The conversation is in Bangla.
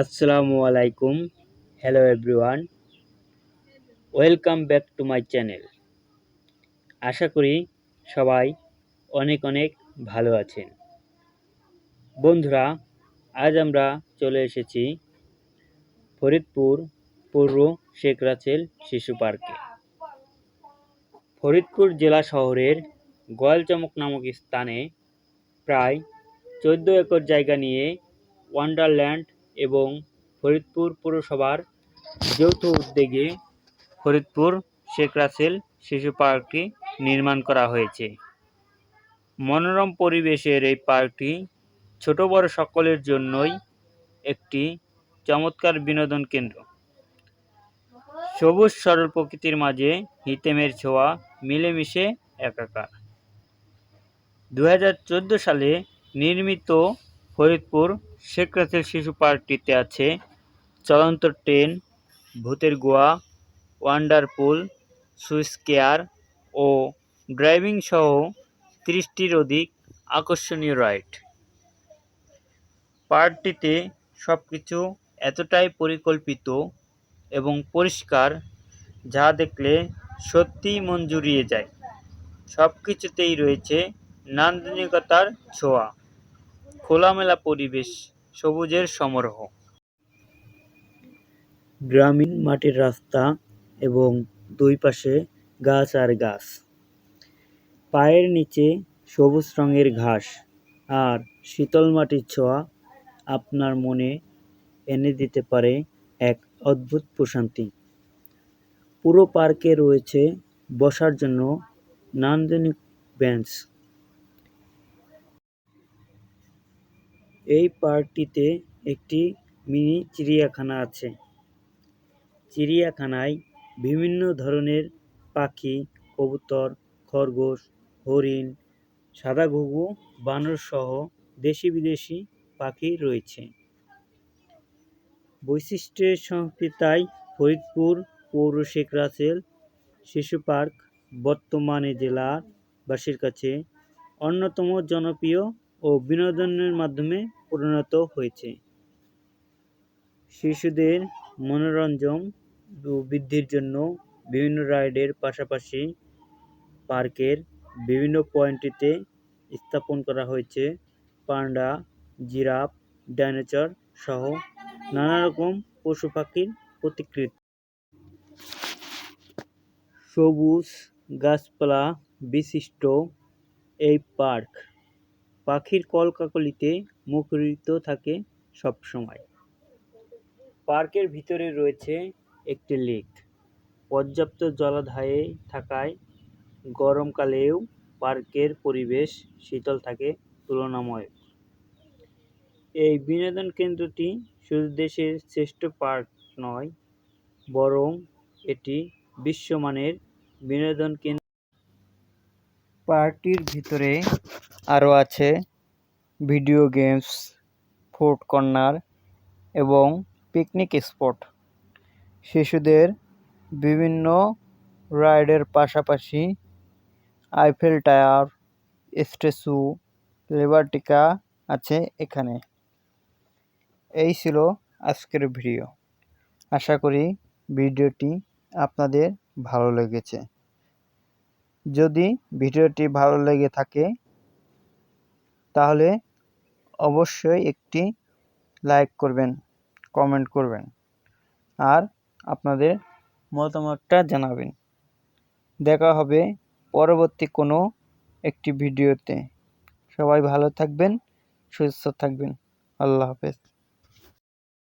আসসালামু আলাইকুম। Hello everyone welcome back to my channel আশা করি সবাই অনেক অনেক ভালো আছেন। বন্ধুরা, আজ আমরা চলে এসেছি ফরিদপুর পৌর শেখ রাসেল শিশু পার্কে। ফরিদপুর জেলা শহরের গোয়ালচমক নামক স্থানে প্রায় চোদ্দ একর জায়গা নিয়ে ওয়ান্ডারল্যান্ড এবং ফরিদপুর পৌরসভার যৌথ উদ্যোগে ফরিদপুর শেখ রাসেল শিশু পার্কটি নির্মাণ করা হয়েছে। মনোরম পরিবেশের এই পার্কটি ছোট বড় সকলের জন্যই একটি চমৎকার বিনোদন কেন্দ্র। সবুজ সরল প্রকৃতির মাঝে হিতেমের ছোঁয়া মিলেমিশে একাকার। দু হাজার চোদ্দ সালে নির্মিত ফরিদপুর শেখ রাসেল শিশু পার্কটিতে আছে চলন্ত ট্রেন, ভূতের গোয়া ওয়ান্ডারপুল সুইস কেয়ার ও ড্রাইভিং সহ ত্রিশটির অধিক আকর্ষণীয় রাইড। পার্কটিতে সব কিছু এতটাই পরিকল্পিত এবং পরিষ্কার যা দেখলে সত্যিই মন জুড়িয়ে যায়। সব কিছুতেই রয়েছে নান্দনিকতার ছোঁয়া। খোলামেলা পরিবেশ, সবুজের সমারোহ। গ্রামীণ মাটির রাস্তা এবং দুই পাশে গাছ আর গাছ। পায়ের নিচে সবুজ রঙের ঘাস আর শীতল মাটির ছোঁয়া আপনার মনে এনে দিতে পারে এক অদ্ভুত প্রশান্তি। পুরো পার্কে রয়েছে বসার জন্য নান্দনিক বেঞ্চ। এই পার্কটিতে একটি মিনি চিড়িয়াখানা আছে। চিড়িয়াখানায় বিভিন্ন ধরনের পাখি, কবুতর, খরগোশ, হরিণ, সাদা ঘুঘু, বানর সহ দেশি বিদেশি পাখি রয়েছে। বৈশিষ্ট্যের সংহিতায় ফরিদপুর পৌর শেখ রাসেল শিশু পার্ক বর্তমানে জেলার জেলাবাসীর কাছে অন্যতম জনপ্রিয় ও বিনোদনের মাধ্যমে পরিণত হয়েছে। শিশুদের মনোরঞ্জন বৃদ্ধির জন্য বিভিন্ন রাইডের পাশাপাশি পার্কের বিভিন্ন পয়েন্টটিতে স্থাপন করা হয়েছে। পান্ডা, জিরাফ, ডাইনোসর সহ নানা রকম পশু পাখির প্রতিকৃতি। সবুজ গাছপালা বিশিষ্ট এই পার্ক পাখির কলকাকলিতে মুখরিত থাকে সবসময়। পার্কের ভিতরে রয়েছে একটি লেক। পর্যাপ্ত জলাধারে থাকায় গরমকালেও পার্কের পরিবেশ শীতল থাকে তুলনাময়। এই বিনোদন কেন্দ্রটি শুধু দেশের শ্রেষ্ঠ পার্ক নয়, বরং এটি বিশ্বমানের বিনোদন কেন্দ্র। পার্কটির ভিতরে আরও আছে ভিডিও গেমস, ফুড কর্নার এবং পিকনিক স্পট। শিশুদের বিভিন্ন রাইডের পাশাপাশি আইফেল টায়ার, স্ট্যাচু, লেবারটিকা আছে এখানে। এই ছিল আজকের ভিডিও। আশা করি ভিডিওটি আপনাদের ভালো লেগেছে। যদি ভিডিওটি ভালো লেগে থাকে তাহলে অবশ্যই একটি লাইক করবেন কমেন্ট করবেন। আর আপনাদের মতামতটা জানাবেন। দেখা হবে পরবর্তী কোনো একটি ভিডিওতে। সবাই ভালো থাকবেন, সুস্থ থাকবেন। আল্লাহ হাফেজ।